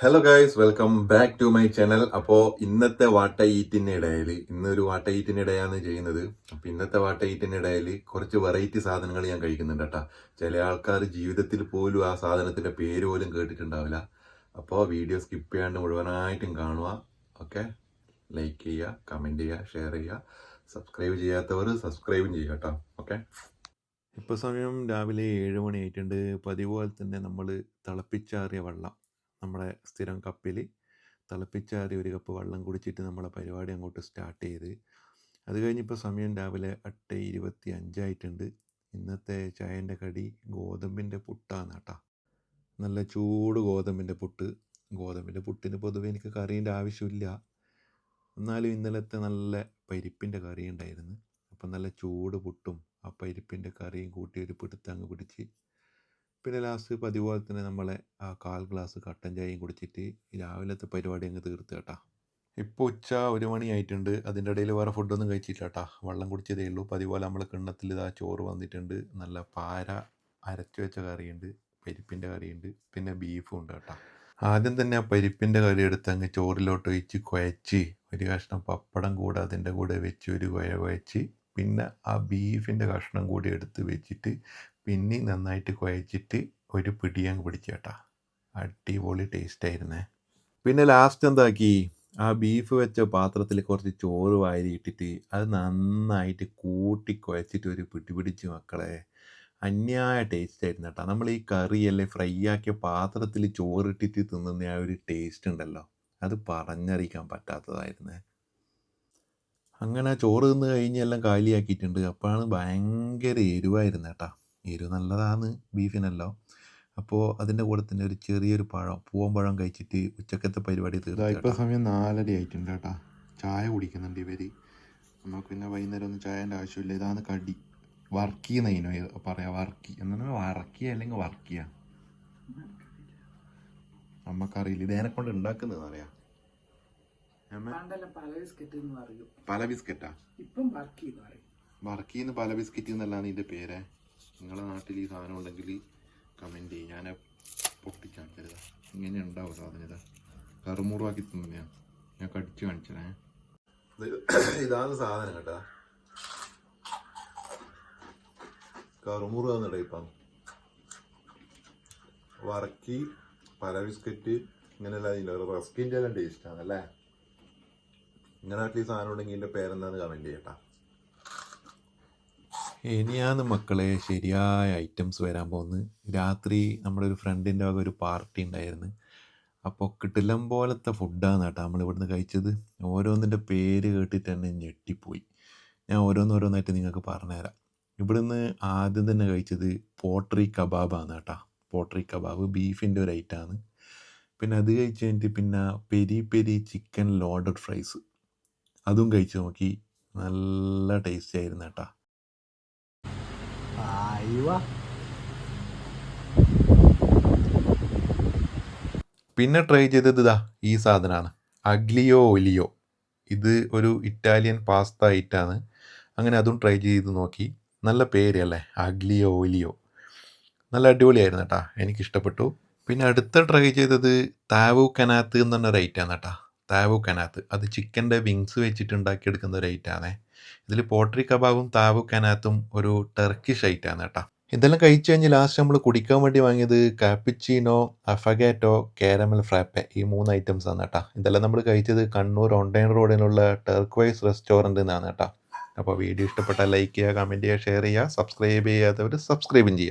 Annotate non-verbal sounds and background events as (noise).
Hello guys welcome back to my channel അപ്പോൾ ഇന്നത്തെ വാട്ട ഈറ്റിനിടയിൽ ഇന്നൊരു വാട്ട ഈറ്റിനിടയാണ് ചെയ്യുന്നത്. അപ്പോൾ ഇന്നത്തെ വാട്ട ഈറ്റിനിടയിൽ കുറച്ച് വെറൈറ്റി സാധനങ്ങൾ ഞാൻ കഴിക്കുന്നുണ്ട് കേട്ടോ. ചില ആൾക്കാർ ജീവിതത്തിൽ പോലും ആ സാധനത്തിന്റെ പേര് പോലും കേട്ടിട്ടുണ്ടാവില്ല. അപ്പോൾ വീഡിയോ സ്കിപ്പ് ചെയ്യാണ്ട് മുഴുവനായിട്ടും കാണുക. ഓക്കെ ലൈക്ക് ചെയ്യുക കമന്റ് ചെയ്യുക ഷെയർ ചെയ്യുക. സബ്സ്ക്രൈബ് ചെയ്യാത്തവർ സബ്സ്ക്രൈബും ചെയ്യുക കേട്ടോ. ഓക്കെ ഇപ്പോൾ സമയം രാവിലെ ഏഴ് മണി ആയിട്ടുണ്ട്. പതിവ് പോലെ തന്നെ നമ്മൾ തിളപ്പിച്ചാറിയ വെള്ളം. നമ്മുടെ സ്ഥിരം കപ്പിൽ തിളപ്പിച്ചാറി ഒരു കപ്പ് വെള്ളം കുടിച്ചിട്ട് നമ്മളെ പരിപാടി അങ്ങോട്ട് സ്റ്റാർട്ട് ചെയ്ത്. അത് കഴിഞ്ഞിപ്പോൾ സമയം രാവിലെ എട്ട് ഇരുപത്തി അഞ്ചായിട്ടുണ്ട് ഇന്നത്തെ ചായന്റെ കടി ഗോതമ്പിന്റെ പുട്ടാണ് കേട്ടോ. നല്ല ചൂട് ഗോതമ്പിന്റെ പുട്ട്. ഗോതമ്പിന്റെ പുട്ടിന് പൊതുവേ എനിക്ക് കറീന്റെ ആവശ്യമില്ല. എന്നാലും ഇന്നലത്തെ നല്ല പരിപ്പിന്റെ കറി ഉണ്ടായിരുന്നു. അപ്പം നല്ല ചൂട് പുട്ടും ആ പരിപ്പിന്റെ കറിയും കൂട്ടി ഒരു പിടുത്തം അങ്ങ് പിടിച്ച് പിന്നെ ലാസ്റ്റ് പതിവ് പോലെ തന്നെ നമ്മളെ ആ കാൽ ഗ്ലാസ് കട്ടൻ ചായയും കുടിച്ചിട്ട് രാവിലത്തെ പരിപാടി അങ്ങ് തീർത്ത് കേട്ടാ. ഇപ്പോൾ ഉച്ച ഒരു മണിയായിട്ടുണ്ട് അതിന്റെ ഇടയിൽ വേറെ ഫുഡൊന്നും കഴിച്ചില്ല കേട്ടാ. വെള്ളം കുടിച്ചതേ ഉള്ളൂ. പതിവ് നമ്മൾ കിണ്ണത്തിൽ ഇതാ ചോറ് വന്നിട്ടുണ്ട്. നല്ല പാര അരച്ചു വെച്ച കറിയുണ്ട്. പരിപ്പിന്റെ കറിയുണ്ട്. പിന്നെ ബീഫും ഉണ്ട് കേട്ടോ. ആദ്യം തന്നെ ആ പരിപ്പിന്റെ കറി എടുത്ത് അങ്ങ് ചോറിലോട്ട് ഒഴിച്ച് കുഴച്ച് ഒരു കഷ്ണം പപ്പടം കൂടെ അതിന്റെ കൂടെ വെച്ച് ഒരു കുഴ കുഴച്ച് പിന്നെ ആ ബീഫിന്റെ കഷ്ണം കൂടി എടുത്ത് വെച്ചിട്ട് പിന്നെയും നന്നായിട്ട് കുഴച്ചിട്ട് ഒരു പിടി അങ്ങ് പിടിച്ചേട്ടാ അടിപൊളി ടേസ്റ്റ് ആയിരുന്നേ. പിന്നെ ലാസ്റ്റ് എന്താക്കി? ആ ബീഫ് വെച്ച പാത്രത്തിൽ കുറച്ച് ചോറ് വാരി ഇട്ടിട്ട് അത് നന്നായിട്ട് കൂട്ടി കുഴച്ചിട്ട് ഒരു പിടി പിടിച്ച് മക്കളെ. അന്യായ ടേസ്റ്റ് ആയിരുന്നു കേട്ടോ. നമ്മൾ ഈ കറി കറിയല്ലേ ഫ്രൈ ആക്കിയ പാത്രത്തിൽ ചോറിട്ടിട്ട് തിന്നുന്ന ആ ഒരു ടേസ്റ്റ് ഉണ്ടല്ലോ. അത് പറഞ്ഞറിയിക്കാൻ പറ്റാത്തതായിരുന്നേ. അങ്ങനെ ചോറ് തിന്ന് കഴിഞ്ഞ് എല്ലാം കാലിയാക്കിയിട്ടുണ്ട്. അപ്പോഴാണ് ഭയങ്കര എരിവായിരുന്നു കേട്ടോ. എരിവ് നല്ലതാണ് ബീഫിനല്ലോ. അപ്പോൾ അതിന്റെ കൂടെ തന്നെ ഒരു ചെറിയൊരു പഴം പൂവൻ പഴം കഴിച്ചിട്ട് ഉച്ചക്കത്തെ പരിപാടി തീർന്നു ഇപ്പോൾ സമയം നാലര ആയിട്ടുണ്ട് കേട്ടോ. ചായ കുടിക്കുന്നുണ്ട് ഇവർ നമുക്ക് പിന്നെ വൈകുന്നേരം ഒന്നും ചായന്റെ ആവശ്യമില്ല. ഇതാണ് കടി. വർക്കി എന്നതിനോ പറയാ വർക്കി. എന്നാ വറക്കിയ അല്ലെങ്കിൽ വർക്കിയ. നമുക്കറിയില്ല. ഇതേനെ കൊണ്ട് ഉണ്ടാക്കുന്നത് അറിയാം പല ബിസ്ക്കറ്റ് എന്ന് പറയും. പല ബിസ്ക്കറ്റാ? ഇപ്പം വർക്ക് എന്ന് പല ബിസ്ക്കറ്റ് എന്നല്ലാണ് ഇതിന്റെ പേര്? നിങ്ങളുടെ നാട്ടിൽ ഈ സാധനം ഉണ്ടെങ്കിൽ കമന്റ് ചെയ്യും. ഞാൻ പൊട്ടിക്കാണിച്ചതാ ഇങ്ങനെ ഉണ്ടാവും സാധനം ഇതാ. കറുമുറാക്കി തിന്നാ ഞാൻ കടിച്ചു കാണിച്ചതേ (coughs) ഇതാണ് സാധനം കേട്ടാ. കറുമുറു ഇപ്പം. വർക്കി പല ബിസ്ക്കറ്റ് ഇങ്ങനെയല്ല ഇതിന്റെ റസ്കിന്റെ എല്ലാം ടേസ്റ്റാണ് അല്ലേ നിങ്ങളുടെ നാട്ടിൽ ഈ സാധനം ഉണ്ടെങ്കിൽ ഇതിന്റെ പേരെന്താന്ന് കമന്റ് ചെയ്യട്ടാ ഇനിയാണ് മക്കളെ ശരിയായ ഐറ്റംസ് വരാൻ പോകുന്നത്. രാത്രി നമ്മുടെ ഒരു ഫ്രണ്ടിന്റെ വക ഒരു പാർട്ടി ഉണ്ടായിരുന്നു. അപ്പോൾ കിട്ടില്ലം പോലത്തെ ഫുഡാണ് കേട്ടോ നമ്മൾ ഇവിടുന്ന് കഴിച്ചത്. ഓരോന്നിന്റെ പേര് കേട്ടിട്ട് തന്നെ ഞെട്ടിപ്പോയി. ഞാൻ ഓരോന്നോരോന്നായിട്ട് നിങ്ങൾക്ക് പറഞ്ഞുതരാം. ഇവിടുന്ന് ആദ്യം തന്നെ കഴിച്ചത് പോട്ടറി കബാബാണ് കേട്ടോ. പോട്ടറി കബാബ് ബീഫിന്റെ ഒരു ഐറ്റമാണ് പിന്നെ അത് കഴിച്ച് കഴിഞ്ഞിട്ട് പിന്നെ peri peri chicken loaded fries അതും കഴിച്ച് നോക്കി നല്ല ടേസ്റ്റ് ആയിരുന്നു കേട്ടോ. പിന്നെ ട്രൈ ചെയ്തത് ഇതാ ഈ സാധനമാണ് അഗ്ലിയോ ഒലിയോ. ഇത് ഒരു ഇറ്റാലിയൻ പാസ്ത ഐറ്റാണ് അങ്ങനെ അതും ട്രൈ ചെയ്ത് നോക്കി. നല്ല പേര് അല്ലേ? Aglio olio. നല്ല അടിപൊളിയായിരുന്നു കേട്ടാ. എനിക്ക് ഇഷ്ടപ്പെട്ടു പിന്നെ അടുത്ത ട്രൈ ചെയ്തത് താവു കനാത്ത് എന്ന് പറഞ്ഞൊരു ഐറ്റാണ് കേട്ടാ. താവു കനാത്ത്. അത് ചിക്കന്റെ വിങ്സ് വെച്ചിട്ട് ഉണ്ടാക്കിയെടുക്കുന്ന ഒരു ഐറ്റാണേ ഇതിൽ പോട്രി കബാബും താവു കനാത്തും ഒരു ടെർക്കിഷ് ഐറ്റാണ് കേട്ടോ. ഇതെല്ലാം കഴിച്ചു കഴിഞ്ഞ് ലാസ്റ്റ് നമ്മൾ കുടിക്കാൻ വേണ്ടി വാങ്ങിയത് കാപ്പിച്ചീനോ അഫഗാറ്റോ കാരമൽ ഫ്രാപ്പെ ഈ മൂന്ന് ഐറ്റംസ് ആണ് കേട്ടോ. ഇതെല്ലാം നമ്മൾ കഴിച്ചത് കണ്ണൂർ ഓൺലൈൻ റോഡിലുള്ള ടർക്വൈസ് റെസ്റ്റോറന്റ് എന്നാണ് കേട്ടോ. അപ്പോൾ വീഡിയോ ഇഷ്ടപ്പെട്ടാൽ ലൈക്ക് ചെയ്യുക കമന്റ് ചെയ്യുക ഷെയർ ചെയ്യുക സബ്സ്ക്രൈബ് ചെയ്യാത്തവർ സബ്സ്ക്രൈബും ചെയ്യുക.